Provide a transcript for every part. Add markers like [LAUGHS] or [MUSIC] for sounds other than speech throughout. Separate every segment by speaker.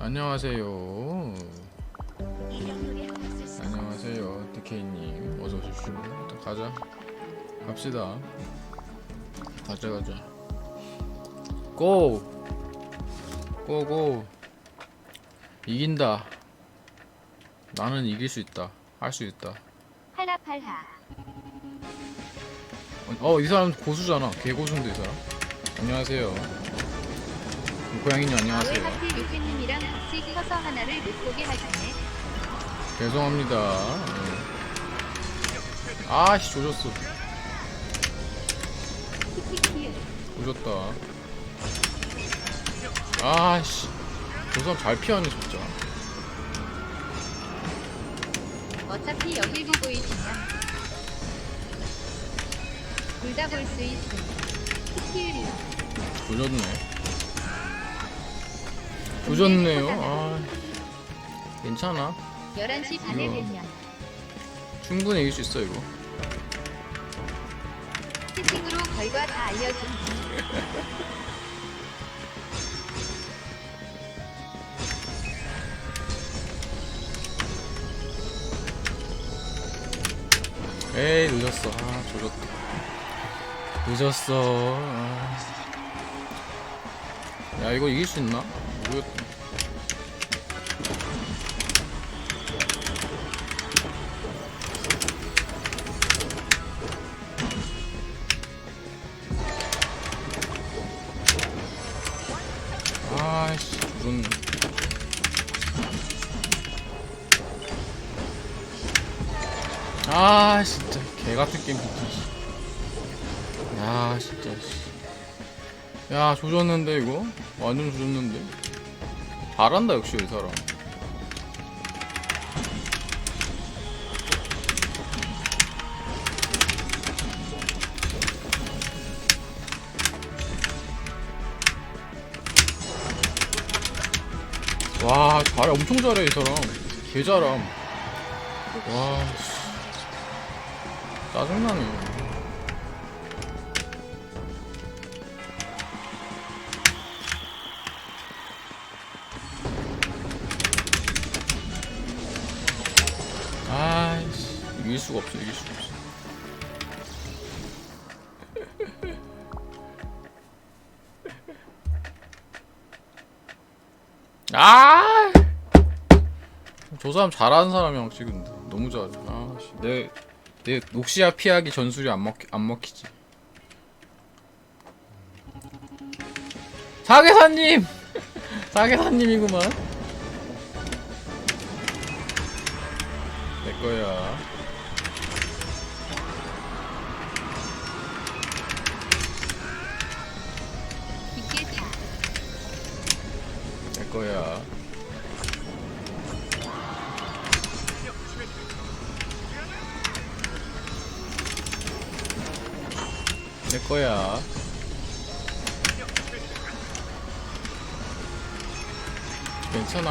Speaker 1: 안녕하세요. 안녕하세요, DK님. 어서 오십시오. 일단 가자. 갑시다. 가자, 가자. 고! 고, 고! 이긴다. 나는 이길 수 있다. 할 수 있다.
Speaker 2: 팔하팔하
Speaker 1: 어, 이 사람 고수잖아. 개고수인데, 이 사람. 안녕하세요. 고양이님
Speaker 2: 왜
Speaker 1: 안녕하세요.
Speaker 2: 하필 유피님이랑 같이 커서 하나를 못 보게 하셨네
Speaker 1: 죄송합니다. 네. 아씨 조졌어.
Speaker 2: 키키키
Speaker 1: 조졌다. 아씨 저 사람 잘 피하네 진짜.
Speaker 2: 어차피 여길 보고 있으면 둘다 볼 수 있음 키키리
Speaker 1: 조졌네. 조졌네요. 아 괜찮아.
Speaker 2: 11시 반에
Speaker 1: 이거.
Speaker 2: 되면
Speaker 1: 충분히 이길 수 있어 이거.
Speaker 2: 채팅으로 결과 다 알려줌
Speaker 1: 에이 늦었어. 아 조졌다. 늦었어. 아. 야 이거 이길 수 있나? 아 진짜. 개 같은 게임 진짜 씨. 야 진짜 씨. 야 조졌는데 이거? 완전 조졌는데? 잘한다 역시 이 사람. 와 잘해. 엄청 잘해 이 사람. 개 잘함. 와 씨. 짜증나네 아이씨 이길 수가 없어 이길 수가 없어 [LAUGHS] 아! 저 사람 잘하는 사람이랑 지금 너무 잘해. 아씨, 내, 내 녹시아 피하기 전술이 안 먹히, 안 먹히지. 사계사님! [LAUGHS] 사계사님이구만.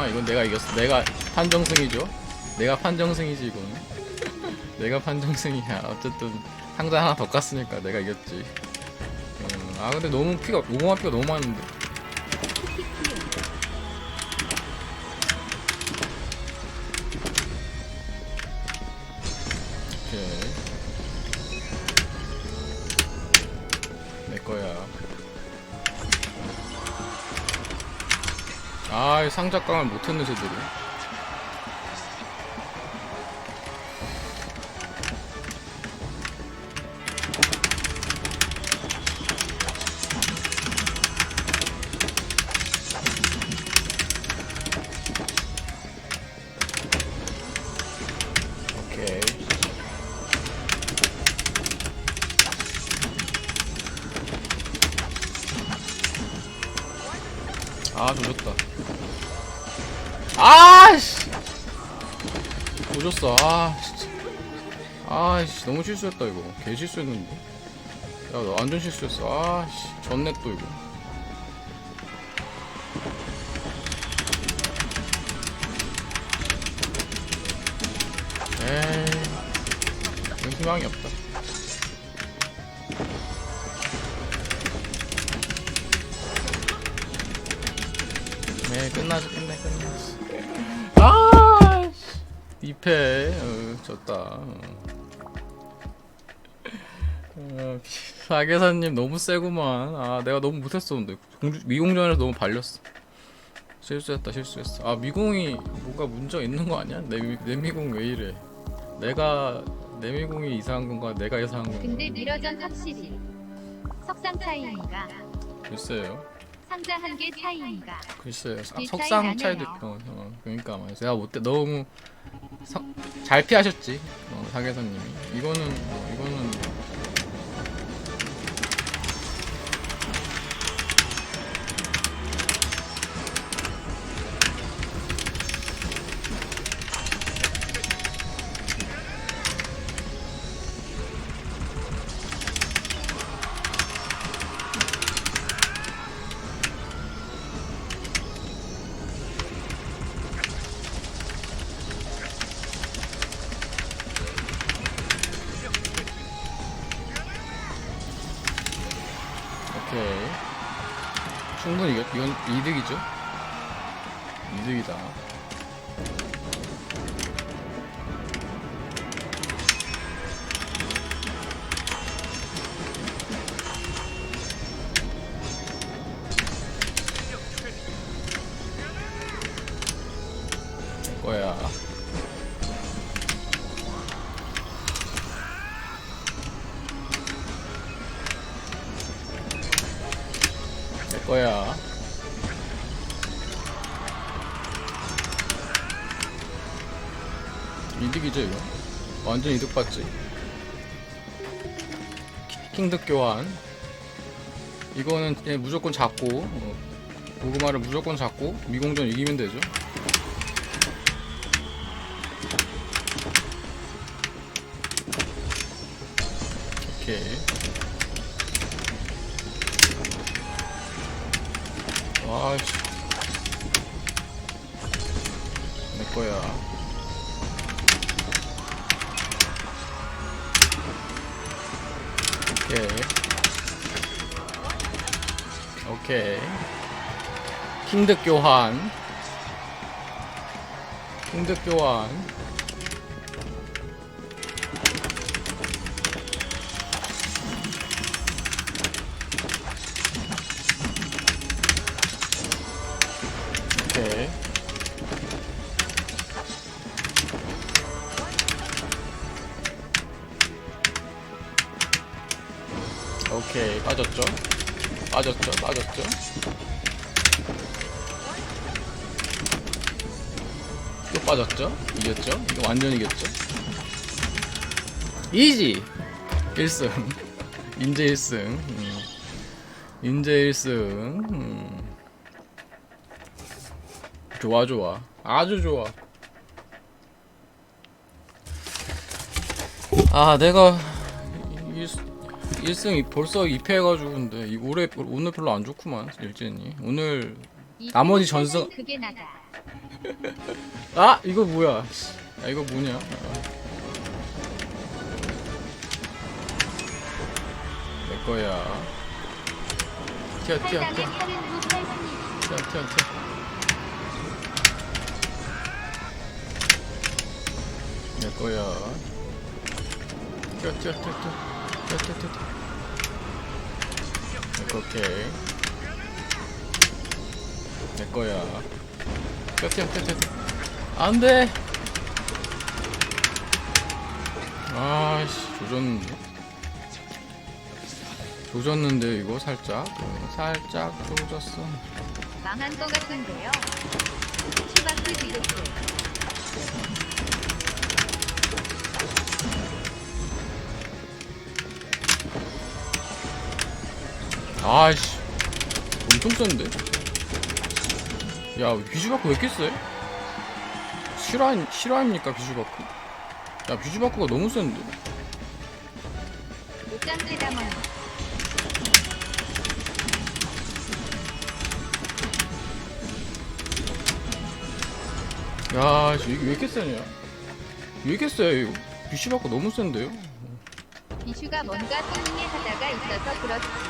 Speaker 1: 이건 내가 이겼어. 내가 판정승이죠. 내가 판정승이지 이건. 내가 판정승이야. 어쨌든 상자 하나 더 깠으니까 내가 이겼지. 음, 아 근데 너무 피가 오공화 피가 너무 많은데. 상작강을 제대 아 조졌다. 아씨. 조졌어. 아 진짜. 아씨 너무 실수했다 이거. 개 실수했는데. 야나 완전 실수했어. 아씨 졌네 또 이거. 에이 희망이 없다 끝나죠 끝내 끝내 2패 어, 졌다. 어. 어, 사계사님 너무 세구만. 아 내가 너무 못했어 근데. 공주, 미공전에서 너무 발렸어. 실수했다 실수했어. 아 미공이 뭔가 문제가 있는 거 아니야? 내, 미- 내 미공 왜 이래? 내가 내 미공이 이상한 건가? 내가 이상한 건가?
Speaker 2: 근데 미러전 확실히 석상 차이인가?
Speaker 1: 글쎄요
Speaker 2: 상자 한 개 차이인가?
Speaker 1: 글쎄요. 사-
Speaker 2: 이
Speaker 1: 석상
Speaker 2: 차이
Speaker 1: 차이도
Speaker 2: 나네요.
Speaker 1: 어, 어, 그러니까 말이야 제가 못해 너무 석- 잘 피하셨지. 어, 사계사님이. 이거는 뭐, 이거는 오케이. 충분히 이건 이득이죠? 이득이다 완전 이득. 키- 킹득 교환. 이거는 그냥 무조건 잡고 어, 고구마를 무조건 잡고 미공전 이기면 되죠. 오케이. 와씨 내 거야 오케이. 오케이. 킹득 교환. 킹득 교환 오케이. 빠졌죠? 빠졌죠? 빠졌죠? 또 빠졌죠? 이겼죠? 이거 완전 이겼죠? 이지! 1승. 인제 1승. 음. 인제 1승. 음. 좋아 좋아. 아주 좋아. 아 내가 1, 승 벌써 2패 해가지고 근데 이 올해 오늘 별로 안 좋구만 일진이. 오늘
Speaker 2: 이
Speaker 1: 나머지 전승-
Speaker 2: 그게 나다. [LAUGHS]
Speaker 1: 아 이거 뭐야? 아 이거 뭐냐? 아. 내 거야. 튀어 튀어
Speaker 2: 팔당의
Speaker 1: 튀어.
Speaker 2: 팔순이
Speaker 1: 튀어 튀어 튀어. 내 거야. 튀어 튀어 튀어 오케이. 내 거야. 튀어 튀어 안돼. 아씨 조졌는데? 조졌는데 이거? 살짝? 어, 살짝 조졌어.
Speaker 2: 망한 거 같은데요. 추가스 디귿들
Speaker 1: 아이씨 엄청 센데? 야 비주바크 왜 이렇게 세? 실화 실화입니까 비주바크? 야 비주바크가 너무 센데? 야 씨, 이게 왜 이렇게 세냐? 왜 이렇게 세 이거? 비주바크 너무 센데요?
Speaker 2: 이슈가 뭔가 통링해 하다가 있어서 그렇지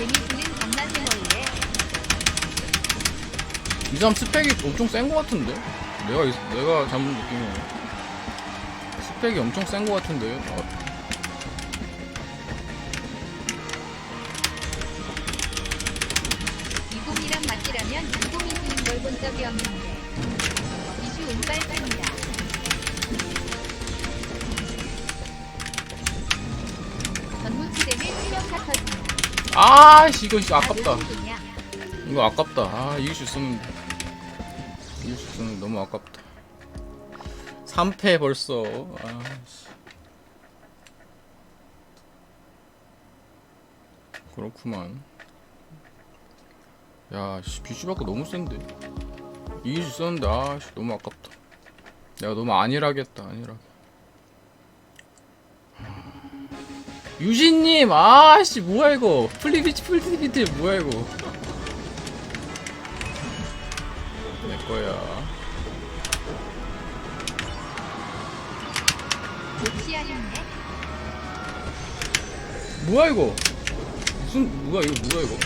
Speaker 2: 재미있는 장난이 몰래
Speaker 1: 이 사람 스펙이 엄청 센 거 같은데? 내가 있- 내가 느낀 거 스펙이 엄청 센 거 같은데 어,
Speaker 2: 이공이랑 맞기라면 이공이 지는 걸 본 적이 없는데.
Speaker 1: 아씨 이거 진짜 아깝다. 이거 아깝다. 아 이길 수 있었는데 이길 수 있었는데 너무 아깝다. 3패 벌써. 아씨. 그렇구만. 야씨 BC밖에 너무 센데. 이길 수 있었는데 아씨 너무 아깝다. 내가 너무 안일하게 했다 안일하게 유진님 아씨 뭐야 이거. 플리비치 플리비치 뭐야 이거. 내 거야. 뭐야 이거? 무슨 뭐야 이거 뭐야 이거?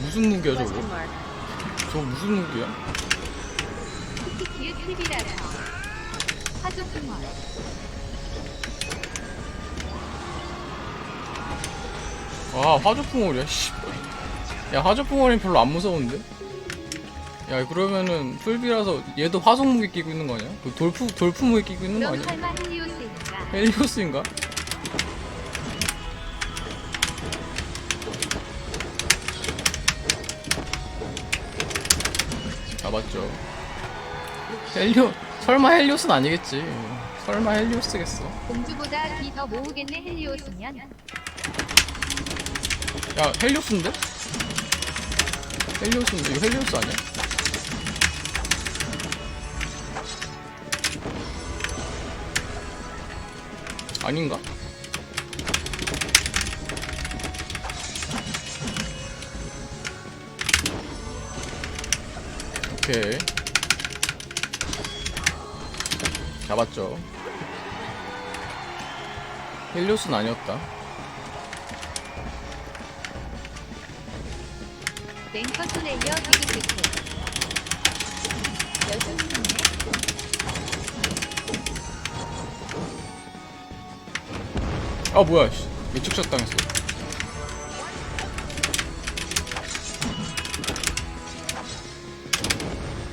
Speaker 1: 무슨 무기야 저거? 저거 무슨 무기야 아 화조풍월이야? 씨. 야 화조풍월이 별로 안 무서운데? 야 그러면은 풀비라서 얘도 화속 무기 끼고 있는 거 아니야? 그 돌프 돌프 무기 끼고 있는 거 아니야?
Speaker 2: 설마 헬리오스인가?
Speaker 1: 헬리오스인가? 잡았죠. 헬리오 설마 헬리오스는 아니겠지. 설마 헬리오스겠어.
Speaker 2: 공주보다 기더 모으겠네 헬리오스면.
Speaker 1: 야 헬리오스인데? 헬리오스인데 이거 헬리오스 아니야? 아닌가? 오케이 잡았죠 헬리오스는 아니었다
Speaker 2: 랭커 되게 좋고. 여성이네.
Speaker 1: 아 뭐야 씨. 예측샷 당했어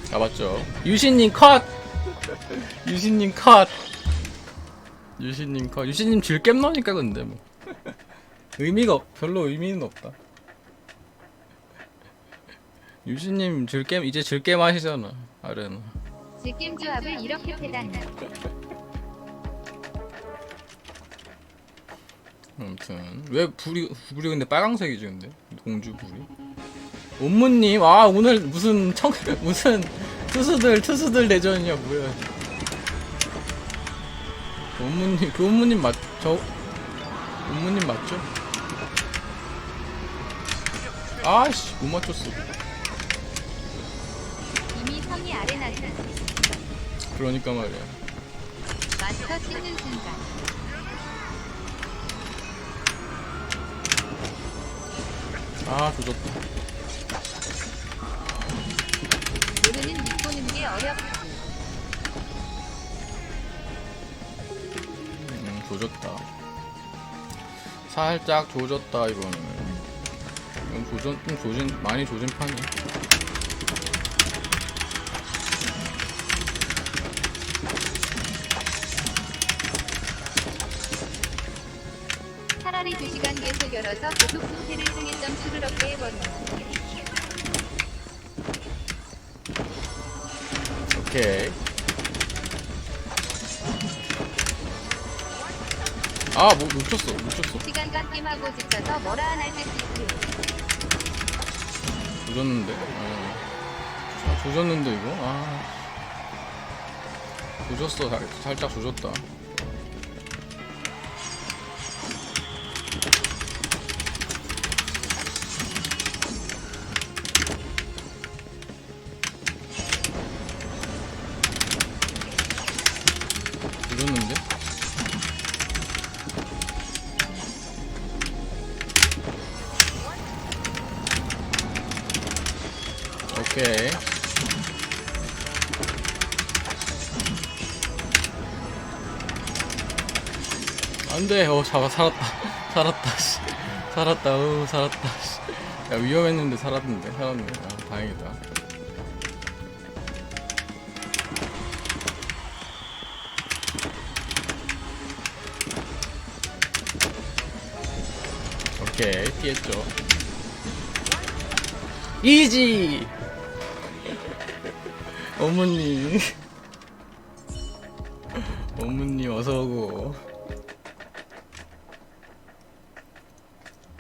Speaker 1: 잡았죠 유신님 컷 유신님 컷 유신님 컷 유신님 질겜 넣으니까 근데 뭐 의미가 없, 별로 의미는 없다 유신님 질겜 이제 질겜 하시잖아 아레나
Speaker 2: 질겜 조합을 이렇게 패다니.
Speaker 1: 아무튼 왜 불이 불이 근데 빨강색이지 근데? 공주 불이? 옴무님 아 오늘 무슨 청 [LAUGHS] 무슨 투수들 투수들 대전이야 뭐야. 옴무님 그 옴무님 맞저 옴무님 맞죠? 아씨 못 맞췄어 그러니까 말이야
Speaker 2: 마스터 찍는 순간.
Speaker 1: 아 조졌다
Speaker 2: 모르는 밑 보는 게 어렵고.
Speaker 1: 음, 조졌다. 살짝 조졌다 이거는. 이건 조전 좀 조진 많이 조진 판이.
Speaker 2: 차 열어서 계속 상태를 승인점 수르럽게 해버리는
Speaker 1: 오케이. 아, 뭐 놓쳤어, 놓쳤어.
Speaker 2: 시간과 게임하고 집 가서 뭐라 안 할때 있지.
Speaker 1: 조졌는데. 어. 아, 조졌는데 이거. 아. 조졌어, 살, 살짝 조졌다. 예. 오케이. 안돼, 어 잡아 살았다, [LAUGHS] 살았다, 씨, 살았다, 어 살았다, 씨. 야 위험했는데 살았는데, 살았네. 아, 다행이다. 오케이, 피했죠. 이지. 어머니 어머님 어서오고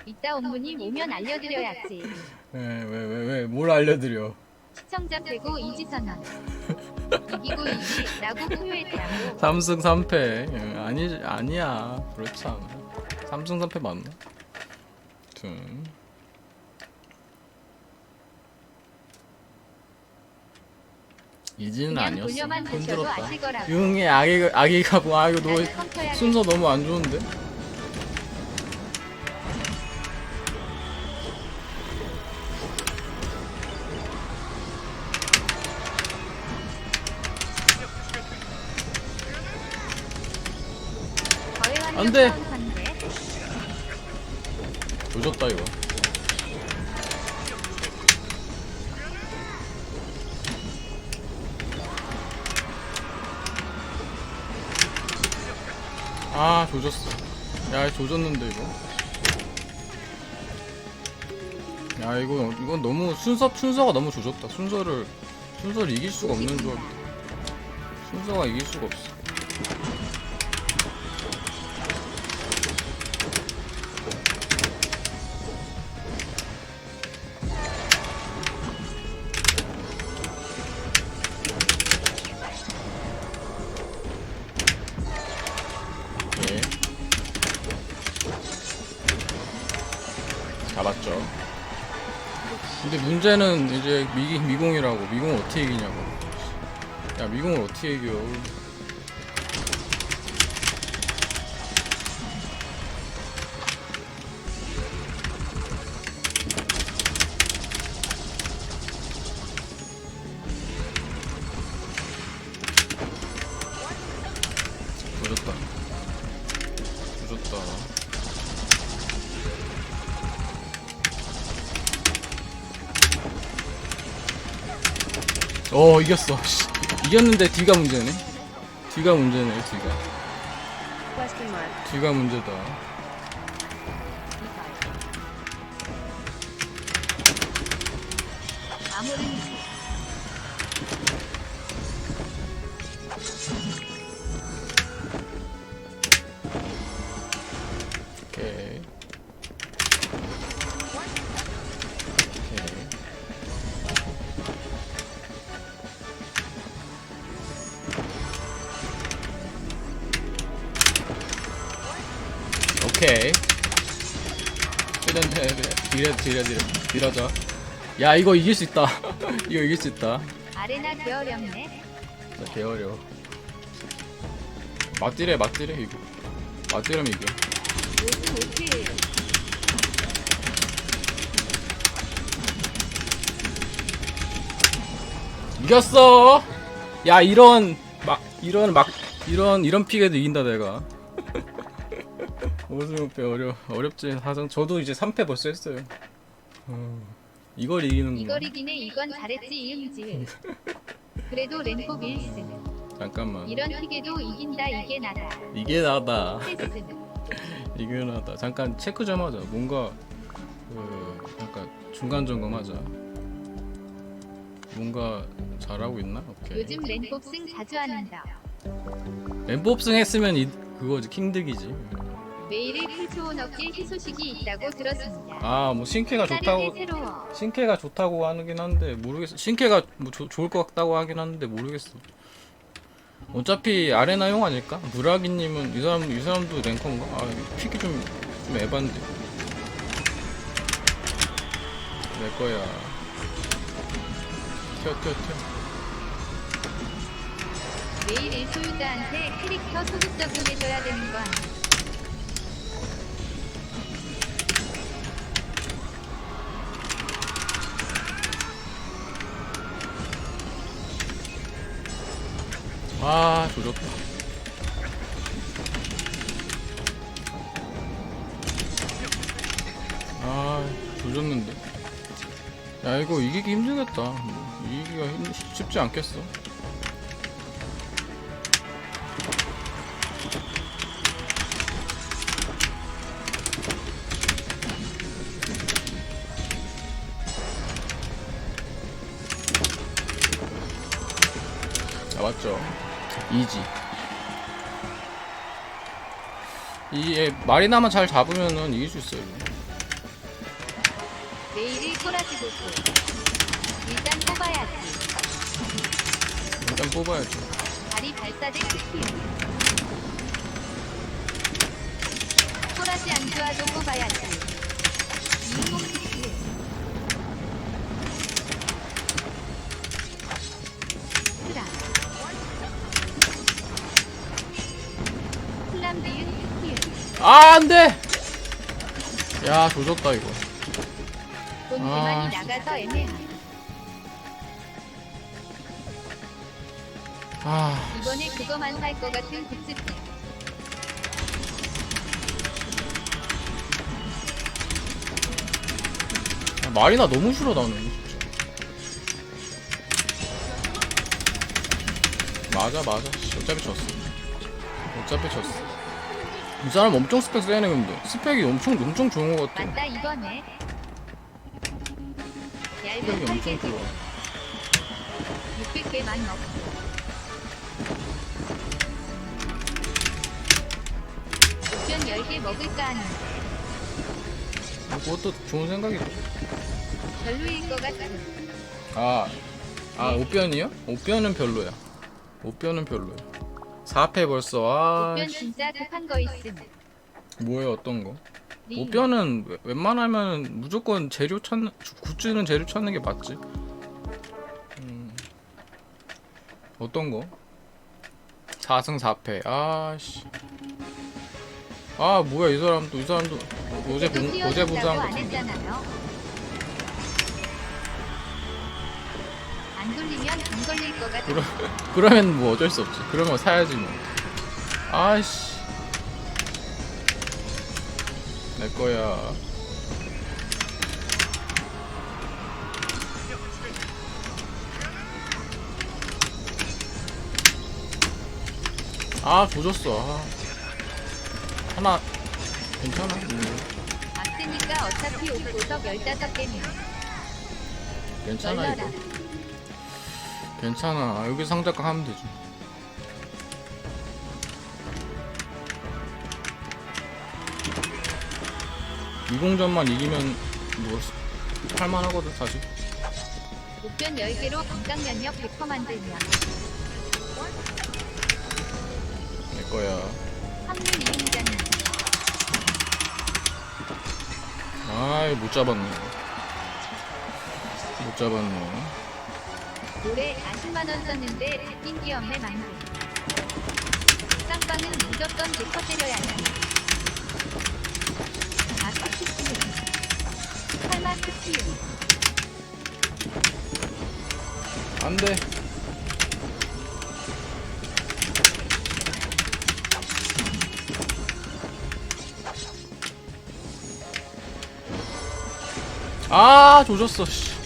Speaker 2: 이따 업무님 오면 알려드려야지.
Speaker 1: 왜왜 왜 왜 뭘 알려드려
Speaker 2: 시청자 빼고 이지 선언. 이기고 이기라고 후회했다고.
Speaker 1: 3승 3패 아니 아니야 그렇지 않아 3승 3패 맞나? 아무튼 이지는
Speaker 2: 그냥
Speaker 1: 아니었어
Speaker 2: 돌려만 드셔도
Speaker 1: 힘들었다
Speaker 2: 아시거라고.
Speaker 1: 융의 아기가 아기가 뭐 아이고 너
Speaker 2: 나는 컴퓨터야
Speaker 1: 순서 너무 안 좋은데? 조졌는데 이거? 야 이거 이건 너무 순서 순서가 너무 조졌다. 순서를 순서를 이길 수가 없는 조합 순서가 이길 수가 없어 문제는 이제 미, 미공이라고. 미공 어떻게 이기냐고. 야, 미공을 어떻게 이겨. 어 이겼어 씨. 이겼는데 뒤가 문제네 뒤가 문제네 뒤가. 뒤가 문제다 오케이 그래 딜해 딜해 딜해 딜하자 야 이거 이길 수 있다 [LAUGHS] 이거 이길 수 있다
Speaker 2: 아레나 개어렵네.
Speaker 1: 나 개어려 맞디래 맞디래 이거 맞디라면 이겨
Speaker 2: 모두 오케이.
Speaker 1: 이겼어. 야 이런 막 이런 막 이런 이런 픽에도 이긴다 내가. [LAUGHS] 오스모페 어려 어렵지 사정 저도 이제 3패 벌써 했어요. 어, 이걸 이기는 거.
Speaker 2: 이걸 이기네 이건 잘했지 이음지. [LAUGHS] 그래도 랭포 밀스는
Speaker 1: 잠깐만
Speaker 2: 이런 픽에도 이긴다 이게 나다.
Speaker 1: 이게 나다. [LAUGHS] 이게 나다. 잠깐 체크 좀 하자. 뭔가 그 약간 중간 점검하자. 뭔가 잘하고 있나? 오케이.
Speaker 2: 요즘 랭pop승 자주 하는다.
Speaker 1: 멤버업승 했으면 이 그거지 킹득이지.
Speaker 2: 매일의 풀초원 어깨 희소식이 있다고 들었습니다.
Speaker 1: 아 뭐 신캐가 좋다고
Speaker 2: 새로워.
Speaker 1: 신캐가 좋다고 하긴 한데 모르겠어. 신캐가 뭐 조- 좋을 것 같다고 하긴 하는데 모르겠어. 어차피 아레나용 아닐까? 무라기님은 이 사람 이 사람도 랭커인가? 아 픽이 좀좀 에반데. 내 거야. 튀어 튀어 튀어.
Speaker 2: 매일 일소유자한테 캐릭터 소득 적용해줘야 되는 거 아니야?
Speaker 1: 아 조졌다 아 조졌는데. 야 이거 이기기 힘들겠다. 이기기가 힘, 쉽지 않겠어. 아, 맞죠. 이지. 이 마리나만 잘 잡으면은 이길 수 있어요. 이거.
Speaker 2: 내일이 꼬라지 보고 일단 뽑아야지
Speaker 1: 일단 뽑아야죠.
Speaker 2: 다리 발사대 스킬 꼬라지 안 좋아도 뽑아야지 이목
Speaker 1: 아 안돼. 야 조졌다 이거.
Speaker 2: 돈
Speaker 1: 아,
Speaker 2: 그만이 나가서 애매하
Speaker 1: 아
Speaker 2: 이번에 그거만 살 것 같은 굿즈템
Speaker 1: 야, 마리나 너무 싫어 나는 진짜. 맞아 맞아. 씨, 어차피 졌어. 어차피 졌어. 이 사람 엄청 스펙 세네 근데 스펙이 엄청 엄청 좋은 것 같아.
Speaker 2: 맞다 이번에
Speaker 1: 스펙이 엄청 좋아.
Speaker 2: 600개만 넣고 옵션 10개 먹을까 하는데
Speaker 1: 그것도 좋은 생각이다.
Speaker 2: 별로일 것 같은
Speaker 1: 아, 아 옥변이요? 옥변은 별로야. 옥변은 별로야. 4패 벌써 아
Speaker 2: 옵션 진짜 급한 거 있음
Speaker 1: 뭐예요 어떤 거?
Speaker 2: 리
Speaker 1: 옥변은 웬- 웬만하면 무조건 재료 찾는 굿즈는 재료 찾는 게 맞지. 음. 어떤 거? 4승 4패. 아 씨. 아 뭐야 이 사람도 이 사람도 어제 본 어제
Speaker 2: 띄워준다고
Speaker 1: 보상
Speaker 2: 안. 했잖아요 안 돌리면 안 걸릴 것 같아
Speaker 1: 그러, 그러면 뭐 어쩔 수 없지. 그러면 사야지 뭐. 아이씨. 내 거야. 아, 조졌어. 아. 하나, 괜찮아. 음,
Speaker 2: 악세니까 어차피 옷 보석 15개면
Speaker 1: 괜찮아, 이거. 괜찮아. 여기 상자가 하면 되지. 이공전만 이기면 뭐 할만하거든 사실.
Speaker 2: 옵션 10개로 건강 면역 100% 만들면
Speaker 1: 내 거야.
Speaker 2: 확률 2인자는
Speaker 1: 아이 못 잡았네. 못 잡았네.
Speaker 2: 올해 40만원 썼는데 바뀐 게 없네 만들 쌍방은 무조건 100% 때려야 해 아까 스킬 설마 스킬
Speaker 1: 안돼. 아 조졌어. 씨.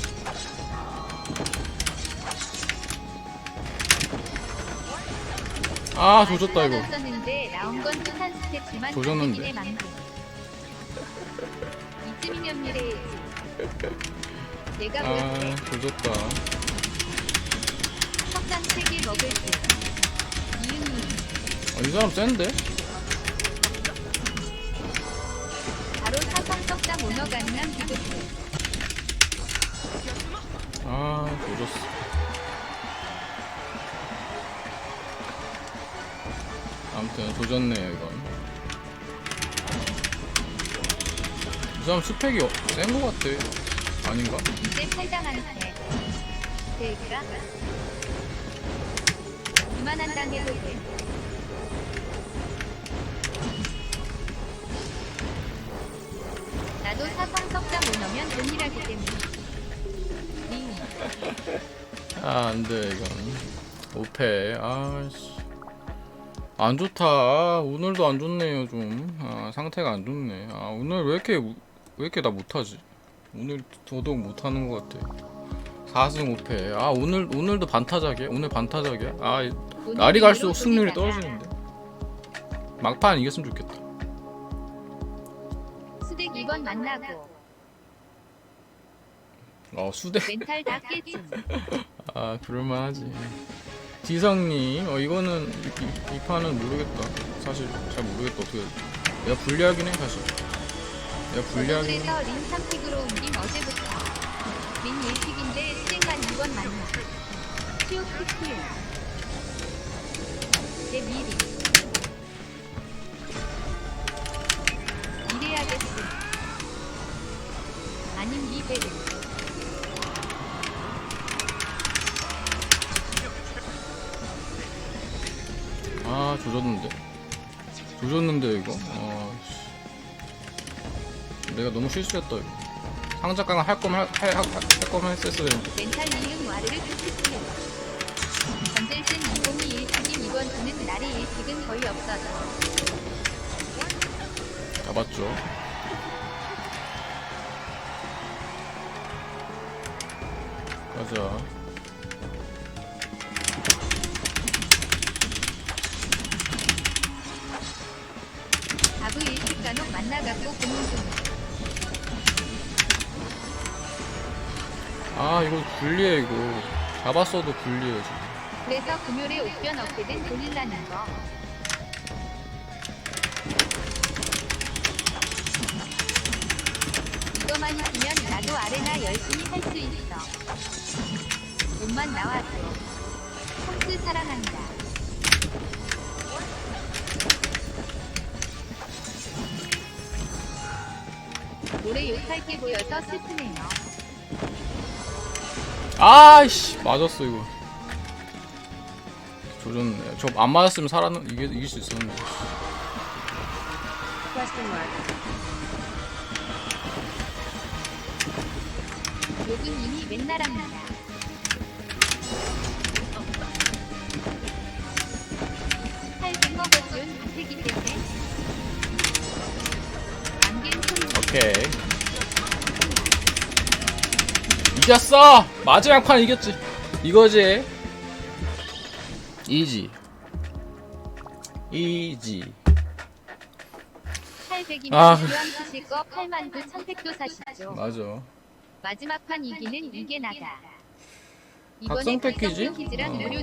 Speaker 1: 아 조졌다 이거.
Speaker 2: 40만원 썼는데 나온 건 투산 스태츠만
Speaker 1: 조졌는데.
Speaker 2: 이쯤이면 미래지 내가
Speaker 1: 아 조졌다.
Speaker 2: 석상 3개 먹을 때 이윤이
Speaker 1: 아, 이 사람 센데?
Speaker 2: 바로 오너 가능한
Speaker 1: 아 조졌어. 아무튼 조졌네요 이건. 이 사람 스펙이 센 거 같아. 아닌가?
Speaker 2: 이제 팔당한테 될까? 이만한 당해도 돼 나도 사상 석상 오너면 동일하기 때문에
Speaker 1: 리아 안돼 이건. 5패. 아씨. 안 좋다. 아, 오늘도 안 좋네요 좀. 아, 상태가 안 좋네. 아 오늘 왜 이렇게 우- 왜 이렇게 나 못하지? 오늘 도둑 못하는 것 같아 4승 5패 아 오늘 오늘도 반타작이야 오늘 반타작이야 아 날이 갈수록 승률이 떨어지는데 막판 이겼으면 좋겠다
Speaker 2: 수댁 2번 만나고
Speaker 1: 어 수대
Speaker 2: 멘탈 다 깨짐. [LAUGHS]
Speaker 1: 아 그럴만하지 지성님 어 이거는 이, 이, 이 판은 모르겠다 사실 잘 모르겠다 어떻게 해야 될지. 내가 불리하긴 해 사실 내가 불리하긴 해
Speaker 2: 그래서 린 3픽으로 옮긴 어제부터 린 1픽인데 수댕간 2번 만나. 치욕 픽이야. 내 미리.
Speaker 1: 조졌는데 이거 아, 씨. 내가 너무 실수했다 이거 상작강을 할 거면 할, 할, 할, 할 거면 했었어야 되는데
Speaker 2: 멘탈 이응 와르르 크크크해. 건들슨 2021 픽인 이번 주는 날이 1픽은 거의 없어져.
Speaker 1: 잡았죠 가자 이거 불리해 이거 잡았어도 불리해 지금
Speaker 2: 그래서 금요일에 옥변 어떻게든 돌리라는 거. 이거만 있으면 나도 아레나 열심히 할 수 있어. 돈만 나와줘. 홈스 사랑한다. 올해 욕할 게 보여서 슬프네요.
Speaker 1: 아이씨 맞았어 이거 조졌네 저 안 맞았으면 살아는 이게 이길 수 있었는데.
Speaker 2: 욕은 이미 맨날 합니다. 할생 먹어준 구태기 때문에 안개 소리
Speaker 1: 오케이 이겼어 마지막 판 이겼지 이거지 이지 이지
Speaker 2: 800이면
Speaker 1: 아.
Speaker 2: 교환 쓰실 거 8만 9천 팩도 사시죠.
Speaker 1: 맞아
Speaker 2: 마지막 판 이기는 이게 나다. 이번에
Speaker 1: 각성 패키지?
Speaker 2: 퀴즈랑
Speaker 1: 어.